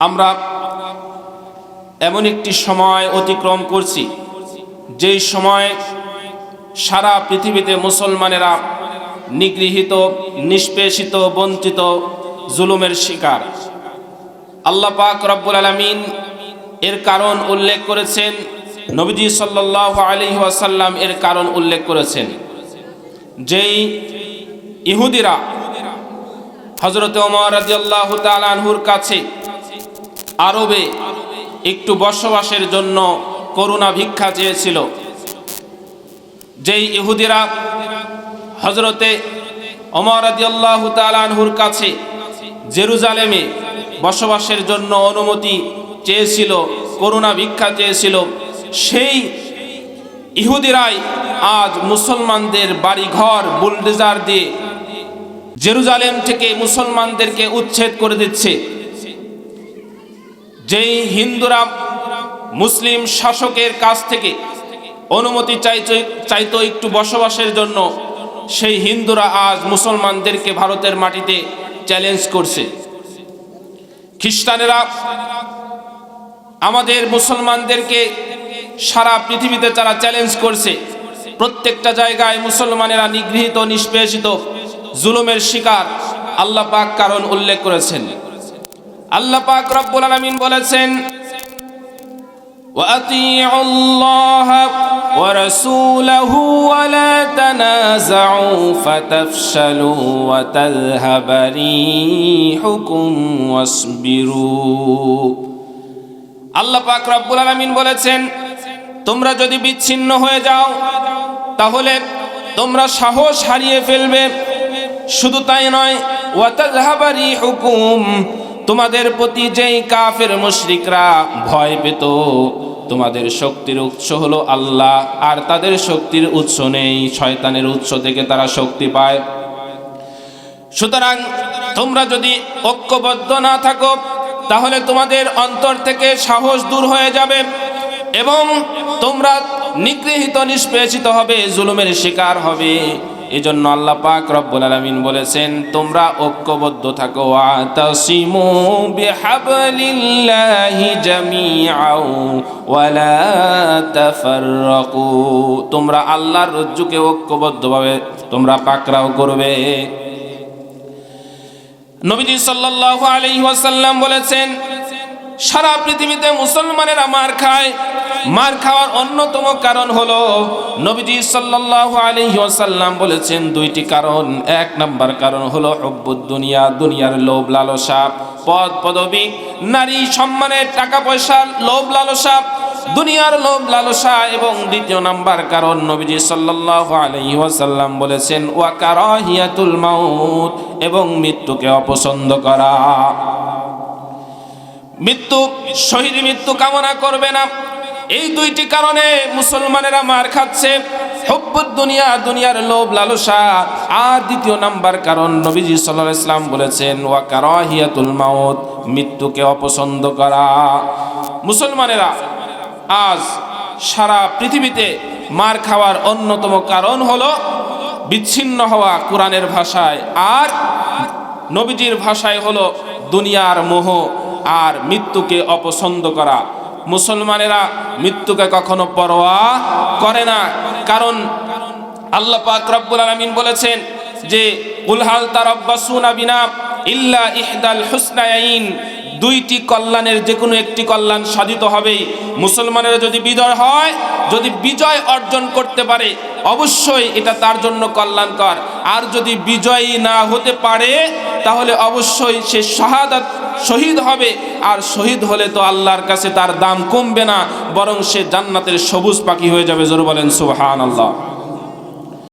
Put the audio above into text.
আমরা এমন একটি সময় অতিক্রম করছি, যেই সময় সারা পৃথিবীতে মুসলমানেরা নিগৃহীত, নিষ্পেষিত, বঞ্চিত জুলুমের শিকার। আল্লাহ পাক রব্বুল আলমিন এর কারণ উল্লেখ করেছেন, নবীজি সাল্লাহ আলী ওয়াসাল্লাম এর কারণ উল্লেখ করেছেন। যেই ইহুদিরা হজরত ওমর রাজিয়াল্লাহ তালানহুর কাছে আরবে একটু বসবাসের জন্য করুণা ভিক্ষা চেয়েছিল। যেই ইহুদিরা হজরতে ওমর রাজিয়াল্লাহ তালানহুর কাছে জেরুজালেমে বসবাসের জন্য অনুমতি চেয়েছিল, করুণা ভিক্ষা চেয়েছিল, সেই ইহুদিরাই আজ মুসলমানদের বাড়িঘর, বুলডেজার দিয়ে জেরুজালেম থেকে মুসলমানদেরকে উচ্ছেদ করে দিচ্ছে। যেই হিন্দুরা মুসলিম শাসকের কাছ থেকে অনুমতি চাইতো চাইতো একটু বসবাসের জন্য, সেই হিন্দুরা আজ মুসলমানদেরকে ভারতের মাটিতে চ্যালেঞ্জ করছে। খ্রিস্টানেরা আমাদের মুসলমানদেরকে সারা পৃথিবীতে তারা চ্যালেঞ্জ করছে। প্রত্যেকটা জায়গায় মুসলমানেরা নিগৃহীত, নিষ্পেষিত, জুলুমের শিকার আল্লাহ পাক কারণ উল্লেখ করেছেন। আল্লাহ পাক রব্বুল আলামিন বলেছেন وأطيعوا الله ورسوله ولا تنازعوا فتفشلوا وتذهب ريحكم واصبروا আল্লাহ পাক রব্বুল আলামিন বলেছেন তোমরা যদি বিচ্ছিন্ন হয়ে যাও তাহলে তোমরা সাহস হারিয়ে ফেলবে শুধু তাই নয় ওয়াতাজহাবারি হুকুম তোমাদের প্রতি যেই কাফের মুশরিকরা ভয় পেত, তোমাদের শক্তির উৎস হলো আল্লাহ, আর তাদের শক্তির উৎস নেই, শয়তানের উৎস থেকে তারা শক্তি পায়। সুতরাং তোমরা যদি ঐক্যবদ্ধ না থাকো, তাহলে তোমাদের অন্তর থেকে সাহস দূর হয়ে যাবে এবং তোমরা নিগৃহীত, নিষ্পেষিত হবে, জুলুমের শিকার হবে। এজন্য আল্লাহ পাক রব্বুল আলামিন বলেছেন, তোমরা ঐক্যবদ্ধ থাকো, আতাসিমু বিহাবলিল্লাহি জামিআও ওয়ালা তাফাররাকু। তোমরা আল্লাহর রজ্জুকে ঐক্যবদ্ধভাবে তোমরা পাকড়াও করবে। নবীজি সাল্লাল্লাহু আলাইহি ওয়াসাল্লাম বলেছেন সারা পৃথিবীতে মুসলমানেরা মার খায়। মার খাওয়ার অন্যতম কারণ হলো, নবীজি সাল্লাল্লাহু আলাইহি ওয়াসাল্লাম বলেছেন দুইটি কারণ। এক নাম্বার কারণ হলো হব্বুদ দুনিয়া দুনিয়ার লোভ লালসা, পদ পদবী, নারী সম্মানের টাকা পয়সা লোভ লালসা, দুনিয়ার লোভ লালসা এবং দ্বিতীয় নাম্বার কারণ নবীজি সাল্লাল্লাহু আলাইহি ওয়াসাল্লাম বলেছেন, ওয়া কারাহিয়াতুল মাউত এবং মৃত্যুকে অপছন্দ করা। মৃত্যু, শহীদ মৃত্যু কামনা করবে না। এই দুইটি কারণে মুসলমানেরা মার খাচ্ছে। হব্বুদ দুনিয়া, দুনিয়ার লোভ, লালসা। আর দ্বিতীয় নাম্বার কারণ নবীজি আলাইহি ইসলাম বলেছেন, ওয়া মাউত, মৃত্যুকে অপছন্দ করা। মুসলমানেরা আজ সারা পৃথিবীতে মার খাওয়ার অন্যতম কারণ হলো বিচ্ছিন্ন হওয়া কোরআনের ভাষায়। আর নবীজির ভাষায় হলো দুনিয়ার মোহ। আর মৃত্যুকে অপছন্দ করা। মুসলমানেরা মৃত্যুকে কখনো পরোয়া করে না। কারণ আল্লাহ পাক রব্বুল আলামিন বলেছেন যে উলহাল তারাব্বাসুনা বিনা ইল্লা ইহদাল হুসনায়াইন। দুইটি কল্যাণের যে কোনো একটি কল্যাণ সাধিত হবেই মুসলমানেরা যদি বিজয় হয়, যদি বিজয় অর্জন করতে পারে, অবশ্যই এটা তার জন্য কল্যাণকর। আর যদি বিজয়ী না হতে পারে, তাহলে অবশ্যই সে শাহাদাত শহীদ হবে। আর শহীদ হলে তো আল্লাহর কাছে তার দাম কমবে না, বরং সে জান্নাতের সবুজ পাখি হয়ে যাবে। জোর বলেন সুবহান আল্লাহ